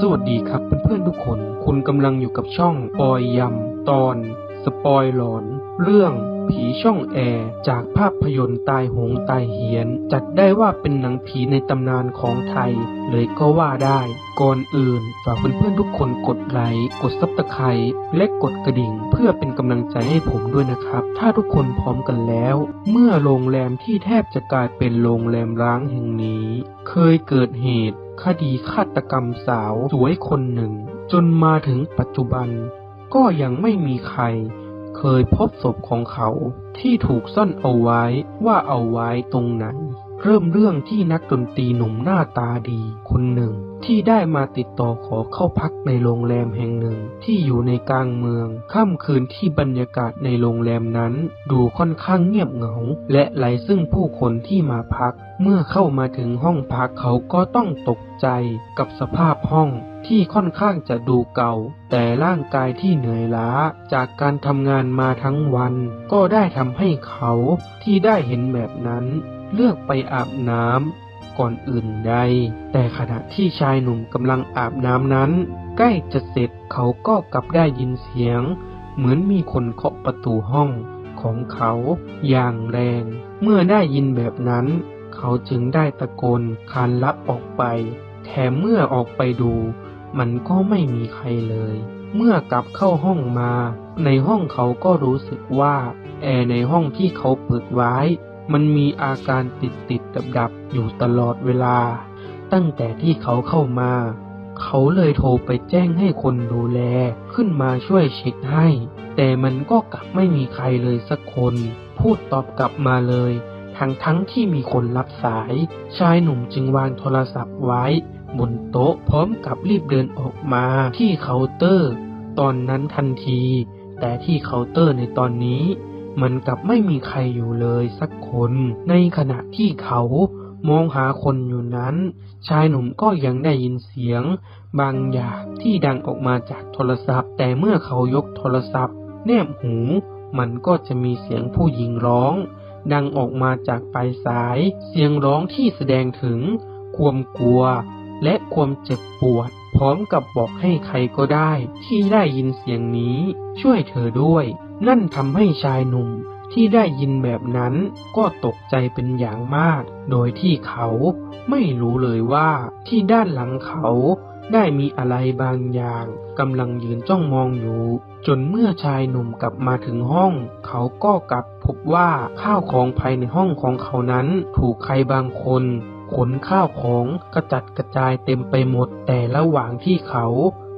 สวัสดีครับเพื่อนๆทุกคน คุณกำลังอยู่กับช่องออยยำตอน สปอยหลอน เรื่องผีช่องแอร์จากภาพยนตร์ตายโหงตายเหียน จัดได้ว่าเป็นหนังผีในตำนานของไทย เลยก็ว่าได้ ก่อนอื่น ฝากเพื่อนๆทุกคนกดไลค์กดซับสไครต์และกดกระดิ่ง เพื่อเป็นกำลังใจให้ผมด้วยนะครับ ถ้าทุกคนพร้อมกันแล้ว เมื่อโรงแรมที่แทบจะกลายเป็นโรงแรมร้างแห่งนี้ เคยเกิดเหตุคดีฆาตกรรมสาวสวยคนหนึ่ง จนมาถึงปัจจุบัน ก็ยังไม่มีใคร เคยพบศพของเขาที่ถูกซ่อนเอาไว้ว่าเอาไว้ตรงไหน เริ่มเรื่องที่นักดนตรีหนุ่มหน้าตาดีคนหนึ่ง ที่ได้มาติดต่อขอเข้าพักในโรงแรมแห่งหนึ่งที่อยู่ในกลางเมือง ค่ำคืนที่บรรยากาศในโรงแรมนั้น ดูค่อนข้างเงียบเหงา และไร้ซึ่งผู้คนที่มาพัก เมื่อเข้ามาถึงห้องพักเขาก็ต้องตกใจกับสภาพห้องที่ค่อนข้างจะดูเก่า แต่ร่างกายที่เหนื่อยล้าจากการทำงานมาทั้งวัน ก็ได้ทำให้เขาที่ได้เห็นแบบนั้น เลือกไปอาบน้ำ ก่อนอื่นใด แต่ขณะที่ชายหนุ่มกำลังอาบน้ำนั้น ใกล้จะเสร็จเขาก็กลับได้ยินเสียง เหมือนมีคนเคาะประตูห้องของเขาอย่างแรง เมื่อได้ยินแบบนั้น เขาจึงได้ตะโกนคานลับออกไป แถมเมื่อออกไปดู มันก็ไม่มีใครเลย เมื่อกลับเข้าห้องมา ในห้องเขาก็รู้สึกว่า แอร์ในห้องที่เขาเปิดไว้ มันมีอาการติดติดดับดับอยู่ตลอดเวลา ตั้งแต่ที่เขาเข้ามา เขาเลยโทรไปแจ้งให้คนดูแลขึ้นมาช่วยเช็คให้ แต่มันก็กลับไม่มีใครเลยสักคน พูดตอบกลับมาเลยทั้งทั้งที่มีคนรับสาย ชายหนุ่มจึงวางโทรศัพท์ไว้ บนโต๊ะพร้อมกับรีบเดินออกมาที่เคาน์เตอร์ ตอนนั้นทันที แต่ที่เคาน์เตอร์ในตอนนี้ มันกับไม่มีใครอยู่เลยสักคน ในขณะที่เขามองหาคนอยู่นั้น ชายหนุ่มก็ยังได้ยินเสียง บางอย่างที่ดังออกมาจากโทรศัพท์ แต่เมื่อเขายกโทรศัพท์ แนบหู มันก็จะมีเสียงผู้หญิงร้อง ดังออกมาจากปลายสาย เสียงร้องที่แสดงถึง ความกลัว และความเจ็บปวด พร้อมกับบอกให้ใครก็ได้ ที่ได้ยินเสียงนี้ ช่วยเธอด้วย นั่นทำให้ชายหนุ่มที่ได้ยินแบบนั้นก็ตกใจเป็นอย่างมาก โดยที่เขาไม่รู้เลยว่าที่ด้านหลังเขาได้มีอะไรบางอย่างกำลังยืนจ้องมองอยู่ จนเมื่อชายหนุ่มกลับมาถึงห้อง เขาก็กลับพบว่าข้าวของภายในห้องของเขานั้นถูกใครบางคนขนข้าวของกระจัดกระจายเต็มไปหมดแต่ระหว่างที่เขา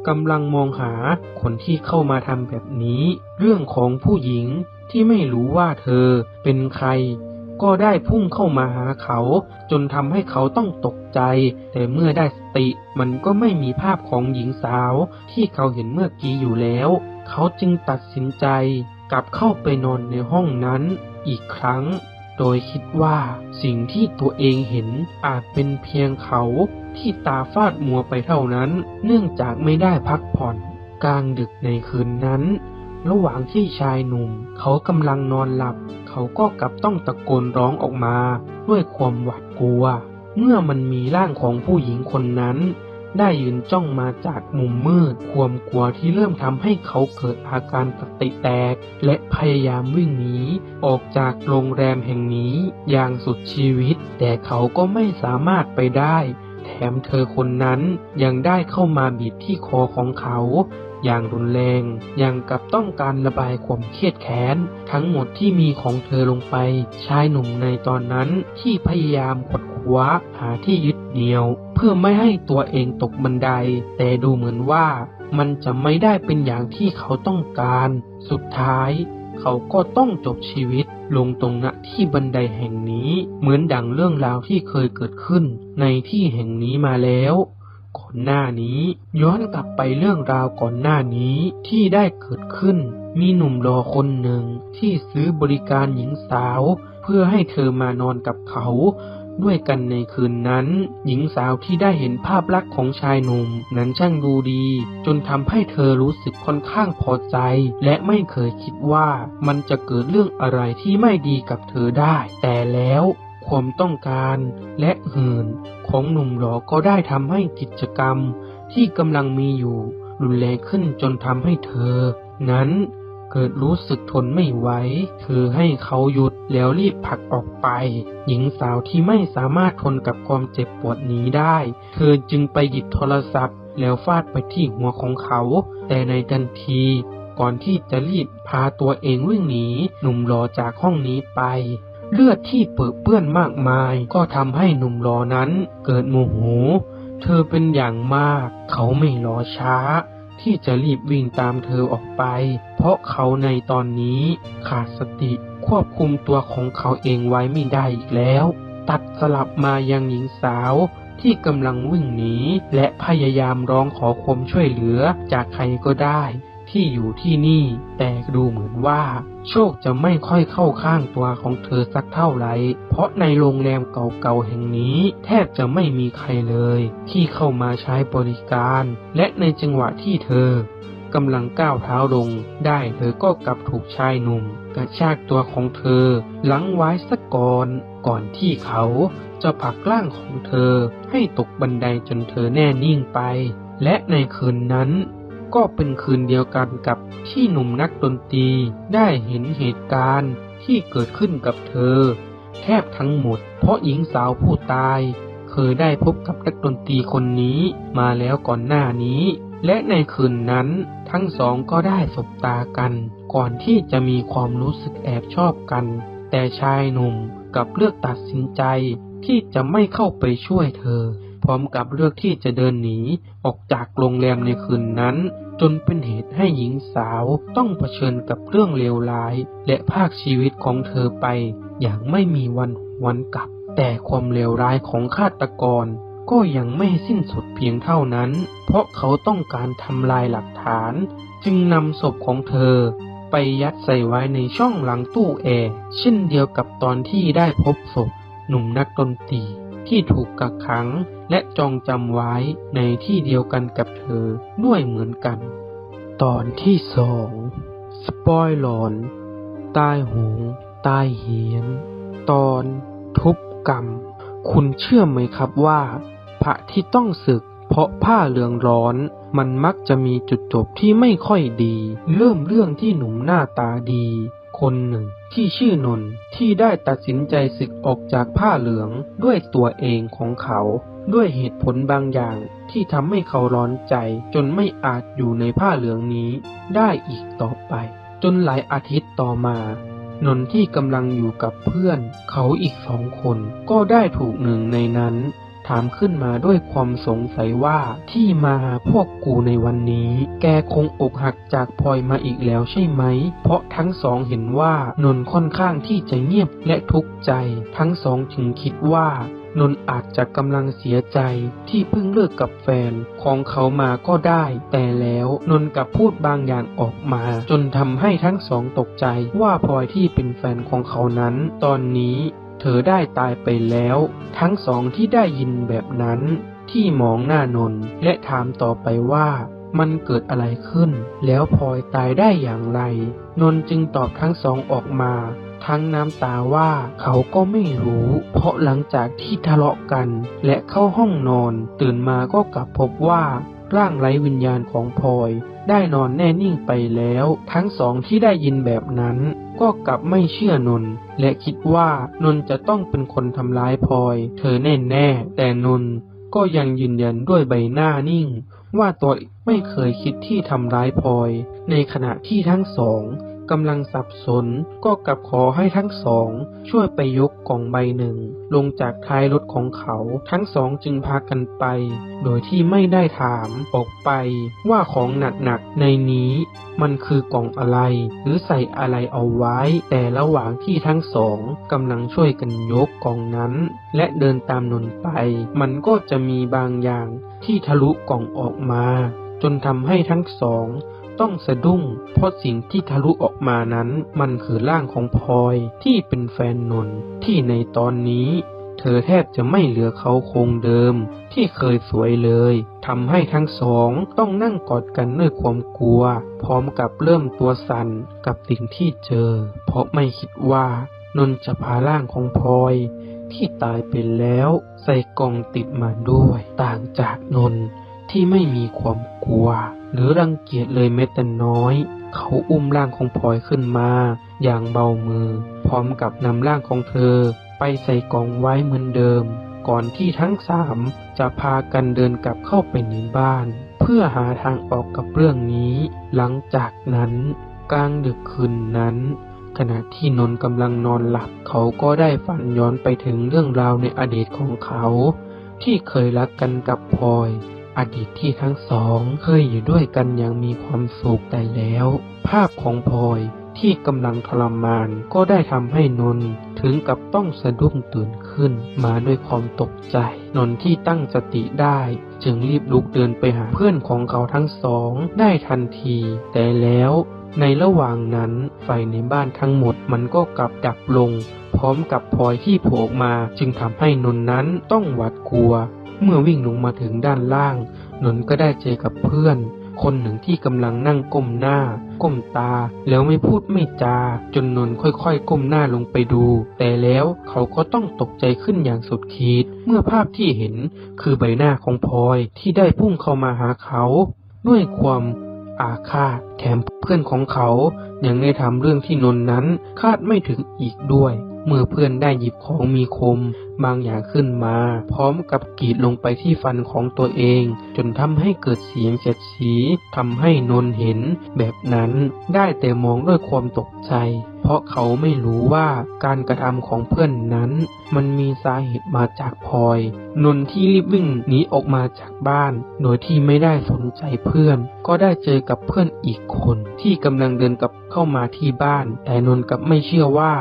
กำลังมองหาคนที่เข้ามาทำแบบนี้ เรื่องของผู้หญิงที่ไม่รู้ว่าเธอเป็นใคร ก็ได้พุ่งเข้ามาหาเขา จนทำให้เขาต้องตกใจ แต่เมื่อได้สติมันก็ไม่มีภาพของหญิงสาวที่เขาเห็นเมื่อกี้อยู่แล้ว เขาจึงตัดสินใจกลับเข้าไปนอนในห้องนั้นอีกครั้ง โดยคิดว่าสิ่งที่ตัวเองเห็นอาจเป็นเพียงเขาที่ตาฟาดมัวไปเท่านั้น เนื่องจากไม่ได้พักผ่อน กลางดึกในคืนนั้น ระหว่างที่ชายหนุ่ม เขากำลังนอนหลับ เขาก็กลับต้องตะโกนร้องออกมา ด้วยความหวาดกลัว เมื่อมันมีร่างของผู้หญิงคนนั้น ได้ยืนจ้องมาจากมุมมืด ความกลัวที่เริ่มทำให้เขาเกิดอาการสติแตก และพยายามวิ่งหนีออกจากโรงแรมแห่งนี้อย่างสุดชีวิต แต่เขาก็ไม่สามารถไปได้ แถมเธอคนนั้นยังได้เข้ามาบีบที่คอของเขาอย่างรุนแรงอย่างกับต้องการระบายความเครียดแค้น ทั้งหมดที่มีของเธอลงไป ชายหนุ่มในตอนนั้นที่พยายามขดขวาหาที่ยึด เหนียว เพื่อไม่ให้ตัวเองตกบันได แต่ดูเหมือนว่ามันจะไม่ได้เป็นอย่างที่เขาต้องการ สุดท้าย เขาก็ต้องจบชีวิตลงตรงณที่บันไดแห่งนี้ เหมือนดังเรื่องราวที่เคยเกิดขึ้น ในที่แห่งนี้มาแล้วก่อนหน้านี้ ย้อนกลับไปเรื่องราวก่อนหน้านี้ที่ได้เกิดขึ้น มีหนุ่มรอคนหนึ่งที่ซื้อบริการหญิงสาว เพื่อให้เธอมานอนกับเขา ด้วยกันในคืนนั้น หญิงสาวที่ได้เห็นภาพลักษณ์ของชายหนุ่มนั้นช่างดูดี จนทำให้เธอรู้สึกค่อนข้างพอใจ และไม่เคยคิดว่ามันจะเกิดเรื่องอะไรที่ไม่ดีกับเธอได้ แต่แล้วความต้องการและหื่นของหนุ่มหล่อก็ได้ทำให้กิจกรรมที่กำลังมีอยู่ รุนแรงขึ้นจนทำให้เธอ นั้น เกิดรู้สึกทนไม่ไหวเธอให้เขาหยุดแล้วรีบผลักออกไป หญิงสาวที่ไม่สามารถทนกับความเจ็บปวดนี้ได้ เธอจึงไปหยิบโทรศัพท์ แล้วฟาดไปที่หัวของเขา แต่ในทันทีก่อนที่จะรีบพาตัวเองวิ่งหนีหนุ่มรอจากห้องนี้ไป เลือดที่เปื้อเปื้อนมากมาย ก็ทำให้หนุ่มรอนั้น เกิดโมโห เธอเป็นอย่างมาก เขาไม่รอช้า ที่จะรีบวิ่งตามเธอออกไป เพราะเขาในตอนนี้ขาดสติควบคุมตัวของเขาเองไว้ไม่ได้อีกแล้ว ตัดสลับมายังหญิงสาวที่กำลังวิ่งหนีและพยายามร้องขอความช่วยเหลือจากใครก็ได้ ที่อยู่ที่นี่ แต่ดูเหมือนว่า โชคจะไม่ค่อยเข้าข้างตัวของเธอสักเท่าไหร่ เพราะในโรงแรมเก่าๆแห่งนี้ แทบจะไม่มีใครเลย ที่เข้ามาใช้บริการ และในจังหวะที่เธอกำลังก้าวเท้าลง ได้เธอก็กลับถูกชายหนุ่ม กระชากตัวของเธอหลังไว้สักก่อนก่อนที่เขาจะผลักร่างของเธอให้ตกบันไดจนเธอแน่นิ่งไป และในคืนนั้น ก็เป็นคืนเดียวกันกับที่หนุ่มนักดนตรีได้เห็นเหตุการณ์ที่เกิดขึ้นกับเธอ แทบทั้งหมด เพราะหญิงสาวผู้ตาย เคยได้พบกับนักดนตรีคนนี้มาแล้วก่อนหน้านี้ และในคืนนั้นทั้งสองก็ได้สบตากัน ก่อนที่จะมีความรู้สึกแอบชอบกัน แต่ชายหนุ่มกับเลือกตัดสินใจที่จะไม่เข้าไปช่วยเธอ ร้อมกับเลือกที่จะเดินหนีออกจากโรงแรมในคืนนั้น จนเป็นเหตุให้หญิงสาวต้องเผชิญกับเรื่องเลวร้าย และภาคชีวิตของเธอไป อย่างไม่มีวันหวนกลับ แต่ความเลวร้ายของฆาตกร ก็ยังไม่สิ้นสุดเพียงเท่านั้น เพราะเขาต้องการทำลายหลักฐาน จึงนำศพของเธอไปยัดใส่ไว้ในช่องหลังตู้แอร์เช่นเดียวกับตอนที่ได้พบศพหนุ่มนักดนตรี ที่ถูกกักขังและจองจำไว้ในที่เดียวกันกับเธอด้วยเหมือนกัน ตอนที่สองสปอยหลอน ตายหงตายเหียน ตอนทุบกรรม คุณเชื่อไหมครับว่า พระที่ต้องศึก เพราะผ้าเหลืองร้อน มันมักจะมีจุดจบที่ไม่ค่อยดี เริ่มเรื่องที่หนุ่มหน้าตาดี คนหนึ่ง ที่ชื่อนนที่ได้ตัดสินใจศึกออกจากผ้าเหลืองด้วยตัวเองของเขา ด้วยเหตุผลบางอย่างที่ทำให้เขาร้อนใจ จนไม่อาจอยู่ในผ้าเหลืองนี้ได้อีกต่อไป จนหลายอาทิตย์ต่อมานนที่กำลังอยู่กับเพื่อน เขาอีกสองคนก็ได้ถูกหนึ่งในนั้น ถามขึ้นมาด้วยความสงสัยว่าที่มาหาพวกกูในวันนี้ แกคงอกหักจากพลอยมาอีกแล้วใช่ไหม เพราะทั้งสองเห็นว่านน์ค่อนข้างที่จะเงียบและทุกข์ใจ ทั้งสองจึงคิดว่านน์อาจจะกำลังเสียใจที่เพิ่งเลิกกับแฟนของเขามาก็ได้ แต่แล้วนน์กับพูดบางอย่างออกมา จนทำให้ทั้งสองตกใจว่าพลอยที่เป็นแฟนของเขานั้น ตอนนี้ เธอได้ตายไปแล้ว ทั้งสองที่ได้ยินแบบนั้น ที่มองหน้านนท์และถามต่อไปว่ามันเกิดอะไรขึ้น แล้วพลอยตายได้อย่างไร นนท์จึงตอบทั้งสองออกมา ทั้งน้ำตาว่าเขาก็ไม่รู้ เพราะหลังจากที่ทะเลาะกัน และเข้าห้องนอน ตื่นมาก็กลับพบว่าร่างไร้วิญญาณของพลอย ได้นอนแน่นิ่งไปแล้ว ทั้งสองที่ได้ยินแบบนั้น ก็กลับไม่เชื่อนน และคิดว่านนจะต้องเป็นคนทำร้ายพลอย เธอแน่แน่ๆแต่นนก็ยังยืนยันด้วยใบหน้านิ่ง ว่าตัวไม่เคยคิดที่ทำร้ายพลอย ในขณะที่ทั้งสอง กำลังสับสน ก็กลับขอให้ทั้งสอง ช่วยไปยกกล่องใบหนึ่ง ลงจากท้ายรถของเขา ทั้งสองจึงพากันไป โดยที่ไม่ได้ถามออกไปว่าของหนักๆในนี้มันคือกล่องอะไร หรือใส่อะไรเอาไว้ แต่ระหว่างที่ทั้งสองกำลังช่วยกันยกกล่องนั้น และเดินตามนนไป มันก็จะมีบางอย่างที่ทะลุกล่องออกมา จนทำให้ทั้งสอง ต้องสะดุ้ง เพราะสิ่งที่ทะลุออกมานั้นมันคือร่างของพลอยที่เป็นแฟนนนที่ในตอนนี้เธอแทบจะไม่เหลือเขาคงเดิม ที่เคยสวยเลยทำให้ทั้งสองต้องนั่งกอดกันด้วยความกลัว พร้อมกับเริ่มตัวสั่นกับสิ่งที่เจอ เพราะไม่คิดว่านนท์จะพาร่างของพลอย ที่ตายไปแล้ว ใส่กล่องติดมาด้วย ต่างจากนนท์ที่ไม่มีความกลัว หรือรังเกียจเลยแม้แต่น้อย เขาอุ้มร่างของพลอยขึ้นมา อย่างเบามือ พร้อมกับนำร่างของเธอ ไปใส่กล่องไว้เหมือนเดิม ก่อนที่ทั้งสามจะพากันเดินกลับเข้าไปในบ้าน เพื่อหาทางออกกับเรื่องนี้ หลังจากนั้น กลางดึกคืนนั้น ขณะที่นนท์กำลังนอนหลับ เขาก็ได้ฝันย้อนไปถึงเรื่องราวในอดีตของเขา ที่เคยรักกันกับพลอย อดีตที่ทั้งสองเคยอยู่ด้วยกันอย่างมีความสุขแต่แล้ว ภาพของพลอยที่กำลังทรมานก็ได้ทำให้นนถึงกับต้องสะดุ้งตื่นขึ้นมาด้วยความตกใจ นนที่ตั้งสติได้ จึงรีบลุกเดินไปหาเพื่อนของเขาทั้งสองได้ทันที แต่แล้วในระหว่างนั้นไฟในบ้านทั้งหมดมันก็กลับดับลง พร้อมกับพลอยที่โผล่มาจึงทำให้นนนั้นต้องหวาดกลัว เมื่อวิ่งลงมาถึงด้านล่าง นนท์ก็ได้เจอกับเพื่อน คนหนึ่งที่กำลังนั่งก้มหน้า ก้มตา แล้วไม่พูดไม่จา จนนนท์ค่อยๆ ก้มหน้าลงไปดู แต่แล้วเขาก็ต้องตกใจขึ้นอย่างสุดขีด เมื่อภาพที่เห็นคือใบหน้าของพลอยที่ได้พุ่งเข้ามาหาเขา ด้วยความอาฆาตแถมเพื่อนของเขายังได้ทำเรื่องที่นนท์นั้นคาดไม่ถึงอีกด้วย เมื่อเพื่อนได้หยิบของมีคมบางอย่างขึ้นมา พร้อมกับกรีดลงไปที่ฟันของตัวเอง จนทำให้เกิดเสียงเสียดสีทำให้นนท์เห็น แบบนั้นได้แต่มองด้วยความตกใจ เพราะเขาไม่รู้ว่าการกระทำของเพื่อนนั้น มันมีสาเหตุมาจากพลอย นนท์ที่รีบวิ่งหนีออกมาจากบ้าน โดยที่ไม่ได้สนใจเพื่อน ก็ได้เจอกับเพื่อนอีกคน ที่กำลังเดินกลับเข้ามาที่บ้าน แต่นนท์กับไม่เชื่อว่า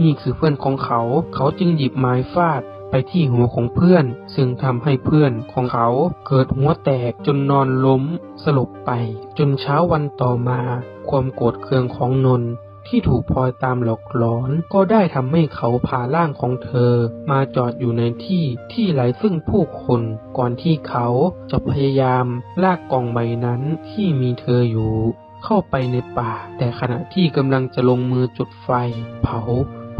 นี่คือเพื่อนของเขา เขาจึงหยิบไม้ฟาดไปที่หัวของเพื่อน ซึ่งทำให้เพื่อนของเขาเกิดหัวแตกจนนอนล้มสลบไป จนเช้าวันต่อมา ความโกรธเคืองของนนท์ที่ถูกพลอยตามหลอกหลอนก็ได้ทำให้เขาพาร่างของเธอ มาจอดอยู่ในที่ที่ไร้ซึ่งผู้คนก่อนที่เขาจะพยายามลากกล่องใบนั้นที่มีเธออยู่ เข้าไปในป่า แต่ขณะที่กำลังจะลงมือจุดไฟ เผา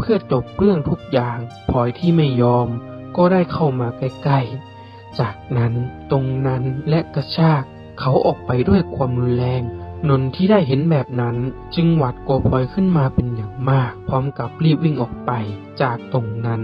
พื่อจบเรื่องทุกอย่างพลอยที่ไม่ยอม ก็ได้เข้ามาใกล้ๆ จากนั้นตรงนั้นและกระชาก เขาออกไปด้วยความรุนแรงนนท์ที่ได้เห็นแบบนั้นจึงหวาดกลัวพลอยขึ้นมาเป็นอย่างมาก พร้อมกับรีบวิ่งออกไปจากตรงนั้น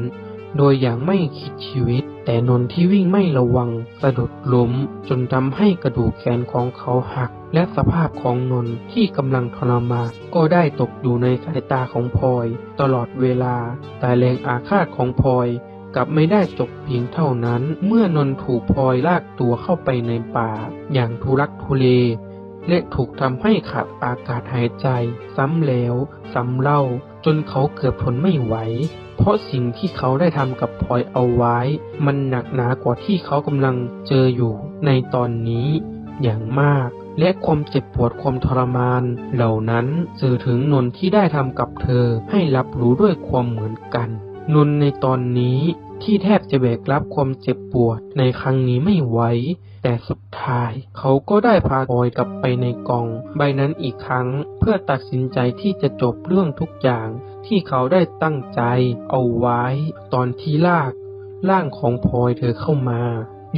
โดยอย่างไม่คิดชีวิต แต่นนที่วิ่งไม่ระวังสะดุดล้ม จนทำให้กระดูกแขนของเขาหัก และสภาพของนนที่กำลังทรมานก็ได้ตกอยู่ในสายตาของพลอย ตลอดเวลา แต่แรงอาฆาตของพลอยกลับไม่ได้จบเพียงเท่านั้น เมื่อนนถูกพลอยลากตัวเข้าไปในป่า อย่างทุรักทุเล และถูกทำให้ขาดอากาศหายใจ ซ้ำแล้ว ซ้ำเล่า จนเขาเกือบทนไม่ไหว เพราะสิ่งที่เขาได้ทำกับพลอยเอาไว้ มันหนักหนากว่าที่เขากำลังเจออยู่ในตอนนี้อย่างมาก และความเจ็บปวดความทรมาน เหล่านั้นสื่อถึงนนท์ที่ได้ทำกับเธอให้รับรู้ด้วยความเหมือนกัน นนในตอนนี้ที่แทบจะแบกรับความเจ็บปวดในครั้งนี้ไม่ไหว แต่สุดท้าย เขาก็ได้พาพลอยกลับไปในกล่อง ใบนั้นอีกครั้ง เพื่อตัดสินใจที่จะจบเรื่องทุกอย่าง ที่เขาได้ตั้งใจเอาไว้ ตอนที่ลากร่างของพลอยเธอเข้ามา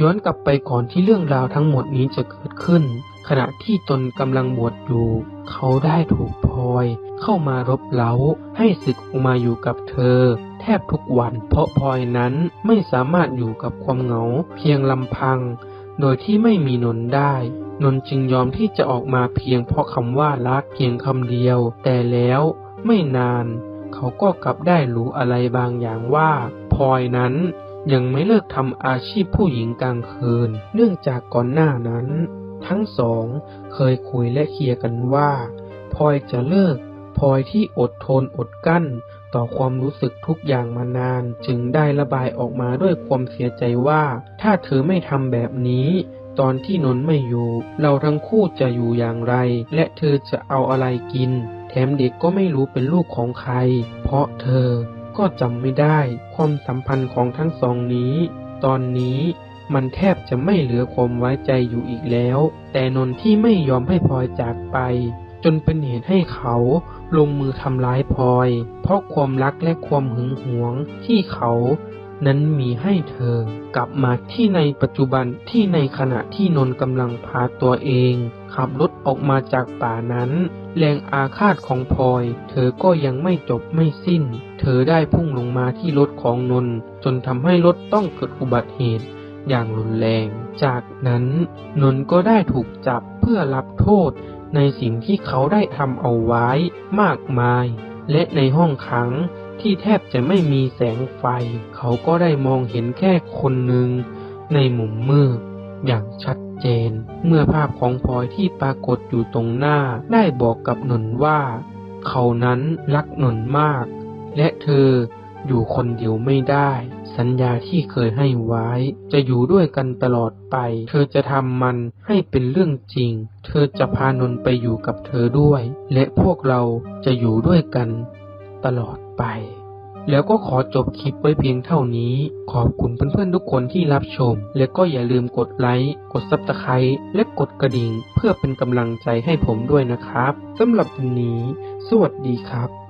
ย้อนกลับไปก่อนที่เรื่องราวทั้งหมดนี้จะเกิดขึ้น ขณะที่ตนกำลังบวชอยู่ เขาได้ถูกพลอย เข้ามารบเร้า ให้ศึกออกมาอยู่กับเธอ แทบทุกวัน เพราะพลอยนั้นไม่สามารถอยู่กับความเหงา เพียงลำพัง โดยที่ไม่มีนนท์ได้นนท์จึงยอมที่จะออกมาเพียงเพราะคำว่ารักเพียงคำเดียว แต่แล้วไม่นาน เขาก็กลับได้รู้อะไรบางอย่างว่าพลอยนั้นยังไม่เลิกทำอาชีพผู้หญิงกลางคืน เนื่องจากก่อนหน้านั้น ทั้งสองเคยคุยและเคลียร์กันว่าพลอยจะเลิกพลอยที่อดทนอดกั้น ต่อความรู้สึกทุกอย่างมานาน จึงได้ระบายออกมาด้วยความเสียใจว่า ถ้าเธอไม่ทำแบบนี้ ตอนที่นนท์ไม่อยู่ เราทั้งคู่จะอยู่อย่างไร และเธอจะเอาอะไรกิน แถมเด็กก็ไม่รู้เป็นลูกของใคร เพราะเธอก็จำไม่ได้ความสัมพันธ์ของทั้งสองนี้ ตอนนี้มันแทบจะไม่เหลือความไว้ใจอยู่อีกแล้ว แต่นนที่ไม่ยอมให้พลอยจากไป จนเป็นเหตุให้เขาลงมือทำร้ายพลอย เพราะความรักและความหึงหวงที่เขานั้นมีให้เธอกลับมาที่ในปัจจุบันที่ในขณะที่นนกำลังพาตัวเอง ขับรถออกมาจากป่านั้น แรงอาฆาตของพลอย เธอก็ยังไม่จบไม่สิ้น เธอได้พุ่งลงมาที่รถของนน จนทำให้รถต้องเกิดอุบัติเหตุอย่างรุนแรง จากนั้นนนก็ได้ถูกจับเพื่อรับโทษในสิ่งที่เขาได้ทำเอาไว้มากมาย และในห้องขังที่แทบจะไม่มีแสงไฟ เขาก็ได้มองเห็นแค่คนหนึ่งในมุมมืดอย่างชัด เจน เมื่อภาพของพลอยที่ปรากฏอยู่ตรงหน้าได้บอกกับนนท์ว่า เขานั้นรักนนท์มาก และเธออยู่คนเดียวไม่ได้ สัญญาที่เคยให้ไว้ จะอยู่ด้วยกันตลอดไป เธอจะทำมันให้เป็นเรื่องจริง เธอจะพานนท์ไปอยู่กับเธอด้วย และพวกเราจะอยู่ด้วยกันตลอดไป แล้วก็ขอจบคลิปไว้เพียงเท่านี้ ขอบคุณเพื่อนๆทุกคนที่รับชม และก็อย่าลืมกดไลค์ กดซับสไครต์และกดกระดิ่ง เพื่อเป็นกำลังใจให้ผมด้วยนะครับสำหรับวันนี้ สวัสดีครับ